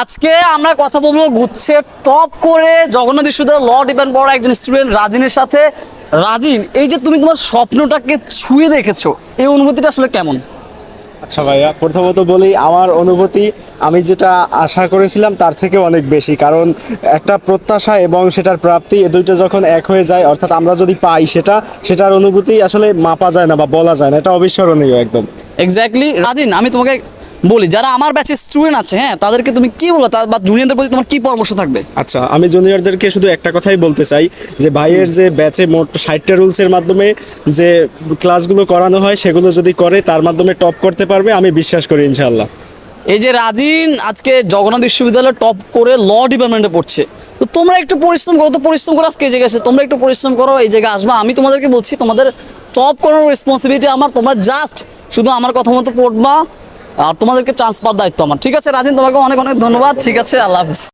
আজকে আমরা কথা বলব গুচ্ছে টপ করে জগন্নাথ বিশ্ববিদ্যালয় ল ডিপেন্ড পড়া একজন স্টুডেন্ট রাজিনের সাথে। রাজিন এই যে তুমি তোমার স্বপ্নটাকে ছুঁয়ে দেখেছ এই অনুভূতিটা আসলে কেমন? আচ্ছা ভাইয়া প্রথমত বলি আমার অনুভূতি আমি যেটা আশা করেছিলাম তার থেকে অনেক বেশি। কারণ একটা প্রত্যাশা এবং সেটার প্রাপ্তি এ দুইটা যখন এক হয়ে যায় অর্থাৎ আমরা যদি পাই সেটা সেটার অনুভূতি আসলে মাপা যায় না বা বলা যায় না এটা অবিস্মরণীয় একদম। এক্স্যাক্টলি রাজিন আমি তোমাকে বলি যারা আমার ব্যাচের স্টুডেন্ট আছে হ্যাঁ তাদেরকে তুমি কি বলো? বা জুনিয়রদের প্রতি তোমার কি পরামর্শ থাকবে? আচ্ছা আমি জুনিয়রদেরকে শুধু একটা কথাই বলতে চাই যে ভাইয়ের যে ব্যাচে মোট ষাটটা রুলসের মাধ্যমে যে ক্লাসগুলো করানো হয় সেগুলো যদি করে তার মাধ্যমে টপ করতে পারবে আমি বিশ্বাস করি ইনশাল্লাহ এই যে রাজিন আজকে জগন্নাথ বিশ্ববিদ্যালয়ে টপ করে ল ডিপার্টমেন্টে পড়ছে। তো তোমরা একটু পরিশ্রম করো তো পরিশ্রম করো আজকে এই জায়গায়। তোমরা একটু পরিশ্রম করো এই জায়গায় আসবা। আমি তোমাদেরকে বলছি তোমাদের টপ করার রেসপন্সিবিলিটি আমার। তোমরা জাস্ট শুধু আমার কথা মতো পড়বা আর তোমাদেরকে চান্স পাওয়ার দায়িত্ব আমার। ঠিক আছে, রাজিন, তোমাকে অনেক অনেক ধন্যবাদ। ঠিক আছে, আল্লাহ হাফিজ।